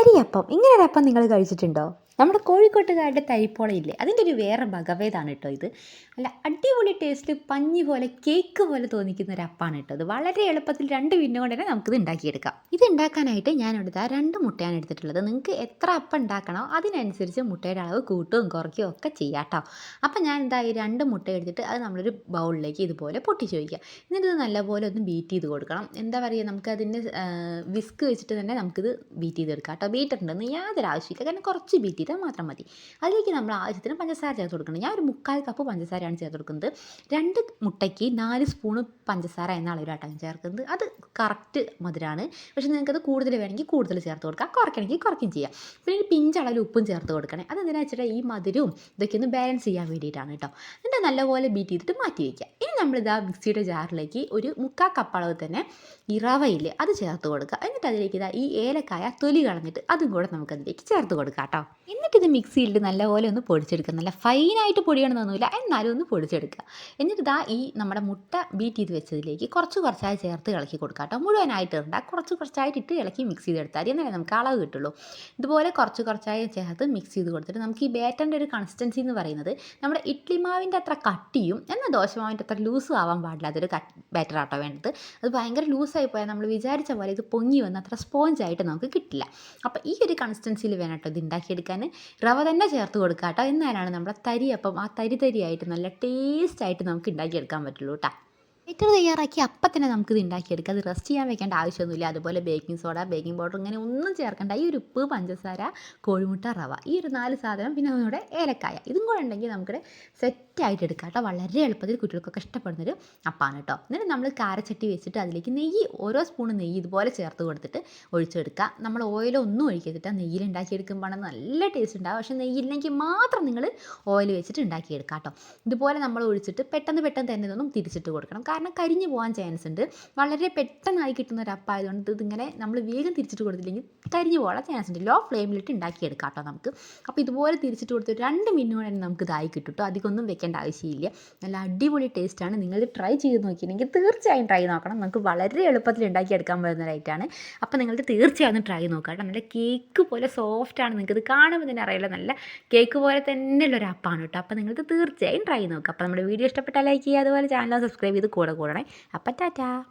തരിയപ്പം ഇങ്ങനെ ഒരു അപ്പം നിങ്ങൾ കഴിച്ചിട്ടുണ്ടോ? നമ്മുടെ കോഴിക്കോട്ടുകാരുടെ തരിപ്പോളയില്ലേ അതിന്റെ ഒരു വേറെ ഭഗവേതാണ് കേട്ടോ ഇത്. അല്ല അടിപൊളി ടേസ്റ്റ് പഞ്ഞി പോലെ കേക്ക് പോലെ തോന്നിക്കുന്ന ഒരു അപ്പാണ് കേട്ടോ ഇത്. വളരെ എളുപ്പത്തിൽ രണ്ട് മിനിറ്റ് കൊണ്ട് തന്നെ നമുക്കിത് ഉണ്ടാക്കിയെടുക്കാം. ഇത് ഉണ്ടാക്കാനായിട്ട് ഞാൻ എടുത്ത രണ്ട് മുട്ടയാണ് എടുത്തിട്ടുള്ളത്. നിങ്ങൾക്ക് എത്ര അപ്പം ഉണ്ടാക്കണോ അതിനനുസരിച്ച് മുട്ടയുടെ അളവ് കൂട്ടുകയും കുറയ്ക്കുകയും ഒക്കെ ചെയ്യാം കേട്ടോ. അപ്പം ഞാൻ എന്താ ഈ രണ്ട് മുട്ട എടുത്തിട്ട് അത് നമ്മളൊരു ബൗളിലേക്ക് ഇതുപോലെ പൊട്ടിച്ച് വയ്ക്കുക എന്നിട്ട് നല്ലപോലെ ഒന്ന് ബീറ്റ് ചെയ്ത് കൊടുക്കണം. എന്താ പറയുക നമുക്കതിന്റെ വിസ്ക് വെച്ചിട്ട് തന്നെ നമുക്കിത് ബീറ്റ് ചെയ്തെടുക്കാം കേട്ടോ. ബീറ്റർ ഉണ്ടെന്ന് യാതൊരു ആവശ്യമില്ല കാരണം കുറച്ച് ബീറ്റ് ചെയ്താൽ മാത്രം മതി. അതിലേക്ക് നമ്മൾ ആവശ്യത്തിന് പഞ്ചസാര ചേർത്ത് കൊടുക്കണം. ഞാൻ ഒരു മുക്കാൽ കപ്പ് പഞ്ചസാരയാണ് ചേർത്ത് കൊടുക്കുന്നത്. രണ്ട് മുട്ടയ്ക്ക് നാല് സ്പൂണ് പഞ്ചസാര എന്ന അളവിലാട്ടാണ് ചേർക്കുന്നത്. അത് കറക്റ്റ് മധുരമാണ് പക്ഷേ നിങ്ങൾക്കത് കൂടുതൽ വേണമെങ്കിൽ കൂടുതൽ ചേർത്ത് കൊടുക്കാം. കുറയ്ക്കണമെങ്കിൽ കുറയ്ക്കും ചെയ്യാം. പിന്നെ ഒരു പിഞ്ചളവിൽ ഉപ്പും ചേർത്ത് കൊടുക്കണേ. അത് അതെന്തിനാ വെച്ചിട്ട് ഈ മധുരവും ഇതൊക്കെ ഒന്ന് ബാലൻസ് ചെയ്യാൻ വേണ്ടിയിട്ടാണ് കേട്ടോ. നല്ലപോലെ ബീറ്റ് ചെയ്തിട്ട് മാറ്റി വയ്ക്കുക ഇനി നമ്മളിതാ മിക്സിയുടെ ജാറിലേക്ക് ഒരു മുക്കാൽ കപ്പ് അളവ് തന്നെ ഈ അത് ചേർത്ത് കൊടുക്കുക. എന്നിട്ട് അതിലേക്ക് ഇതാ ഈ ഏലക്കായ തൊലി കളഞ്ഞിട്ട് അതും കൂടെ നമുക്ക് അതിലേക്ക് ചേർത്ത് കൊടുക്കാം കേട്ടോ. എന്നിട്ട് ഇത് മിക്സിയിൽ നല്ലപോലെ ഒന്ന് പൊടിച്ചെടുക്കുക. നല്ല ഫൈനായിട്ട് പൊടിയണമെന്നൊന്നുമില്ല എന്നാലും ഒന്ന് പൊടിച്ചെടുക്കുക. എന്നിട്ട് ഇതാ ഈ നമ്മുടെ മുട്ട ബീറ്റ് ചെയ്ത് വെച്ചതിലേക്ക് കുറച്ച് കുറച്ചായി ചേർത്ത് ഇളക്കി കൊടുക്കുക കേട്ടോ. മുഴുവനായിട്ട് ഇടണ്ട. കുറച്ച് കുറച്ചായിട്ട് ഇട്ട് ഇളക്കി മിക്സ് ചെയ്തെടുത്താൽ മതി. എന്നാലേ നമുക്ക് അളവ് കിട്ടുള്ളൂ. ഇതുപോലെ കുറച്ച് കുറച്ചായി ചേർത്ത് മിക്സ് ചെയ്ത് കൊടുത്തിട്ട് നമുക്ക് ഈ ബേറ്ററിന്റെ ഒരു കൺസിസ്റ്റൻസി എന്ന് പറയുന്നത് നമ്മുടെ ഇഡ്ലി മാവിന്റെ അത്ര കട്ടിയും എന്നാൽ ദോശമാവിന്റെ അത്ര ലൂസും ആവാൻ പാടില്ല. അതൊരു കട്ട് ബാറ്റർ ആട്ടോ വേണ്ടത്. അത് ഭയങ്കര ലൂസായി പോയാൽ നമ്മൾ വിചാരിച്ച പോലെ ഇത് പൊങ്ങി വന്ന് അത്ര സ്പോഞ്ച് ആയിട്ട് നമുക്ക് കിട്ടില്ല. അപ്പോൾ ഈ ഒരു കൺസിസ്റ്റൻസിയിൽ വേണം കേട്ടോ ഇത് ഉണ്ടാക്കിയെടുക്കാൻ റവ തന്നെ ചേർത്ത് കൊടുക്കുക കേട്ടോ എന്നാലാണ് നമ്മുടെ തരി അപ്പം ആ തരി തരിയായിട്ട് നല്ല ടേസ്റ്റായിട്ട് നമുക്ക് ഉണ്ടാക്കിയെടുക്കാൻ പറ്റുള്ളൂ കേട്ടോ ബാറ്റർ തയ്യാറാക്കി അപ്പം തന്നെ നമുക്കിത് ഉണ്ടാക്കിയെടുക്കാം. അത് റെസ്റ്റ് ചെയ്യാൻ വെക്കേണ്ട ആവശ്യമൊന്നുമില്ല. അതുപോലെ ബേക്കിംഗ് സോഡ ബേക്കിംഗ് പൗഡർ ഇങ്ങനെ ഒന്നും ചേർക്കേണ്ട. ഈ ഒരു ഉപ്പ് പഞ്ചസാര കോഴിമുട്ട റവ ഈ ഒരു നാല് സാധനം പിന്നെ നമ്മുടെ ഏലക്കായ ഇതും കൂടെ ഉണ്ടെങ്കിൽ നമുക്കിവിടെ സെറ്റായിട്ട് എടുക്കാം കേട്ടോ. വളരെ എളുപ്പത്തിൽ കുട്ടികൾക്കൊക്കെ ഇഷ്ടപ്പെടുന്നൊരു അപ്പാണ് കേട്ടോ. എന്നിട്ട് നമ്മൾ കാരച്ചട്ടി വെച്ചിട്ട് അതിലേക്ക് നെയ്യ് ഓരോ സ്പൂൺ നെയ്യ് ഇതുപോലെ ചേർത്ത് കൊടുത്തിട്ട് ഒഴിച്ചെടുക്കുക. നമ്മൾ ഓയിൽ ഒന്നും ഒഴിക്കരുത് നെയ്യിൽ ഉണ്ടാക്കിയെടുക്കുമ്പോൾ നല്ല ടേസ്റ്റ് ഉണ്ടാവുക. പക്ഷേ നെയ്യില്ലെങ്കിൽ മാത്രം നിങ്ങൾ ഓയിൽ വെച്ചിട്ട് ഉണ്ടാക്കിയെടുക്കുക കേട്ടോ. ഇതുപോലെ നമ്മൾ ഒഴിച്ചിട്ട് പെട്ടെന്ന് പെട്ടെന്ന് തന്നെ ഇതൊന്നും തിരിച്ചിട്ട് കൊടുക്കണം. കരിഞ്ഞു പോകാൻ ചാൻസ് ഉണ്ട്. വളരെ പെട്ടെന്നായി കിട്ടുന്ന ഒരു അപ്പായതുകൊണ്ട് ഇതിങ്ങനെ നമ്മൾ വേഗം തിരിച്ചിട്ട് കൊടുത്തില്ലെങ്കിൽ കരിഞ്ഞു പോകാൻ ചാൻസ് ഉണ്ട്. ലോ ഫ്ലെയിമിലിട്ട് ഉണ്ടാക്കിയെടുക്കാം കേട്ടോ നമുക്ക്. അപ്പോൾ ഇതുപോലെ തിരിച്ചിട്ട് കൊടുത്ത് രണ്ട് മിനിറ്റ് തന്നെ നമുക്ക് ഇതായി കിട്ടും കേട്ടോ. അധികമൊന്നും വെക്കേണ്ട ആവശ്യമില്ല. നല്ല അടിപൊളി ടേസ്റ്റാണ് നിങ്ങൾ ട്രൈ ചെയ്ത് നോക്കിയിട്ടുണ്ടെങ്കിൽ തീർച്ചയായും ട്രൈ നോക്കണം. നമുക്ക് വളരെ എളുപ്പത്തിൽ ഉണ്ടാക്കിയെടുക്കാൻ പറ്റുന്ന ലൈറ്റാണ് അപ്പോൾ നിങ്ങൾ തീർച്ചയായും ട്രൈ നോക്കാം കേട്ടോ. നല്ല കേക്ക് പോലെ സോഫ്റ്റാണ് ഇത് കാണുമ്പോൾ തന്നെ അറിയില്ല നല്ല കേക്ക് പോലെ തന്നെയുള്ള ഒരു അപ്പാണ് കേട്ടോ. അപ്പോൾ നിങ്ങൾക്ക് തീർച്ചയായും ട്രൈ നോക്കാം. അപ്പോൾ നമ്മുടെ വീഡിയോ ഇഷ്ടപ്പെട്ടാൽ ലൈക്ക് ചെയ്യുക. അതുപോലെ ചാനൽ സബ്സ്ക്രൈബ് ചെയ്ത് കൂടെ കൂടണേ. അപ്പം ടാറ്റാ.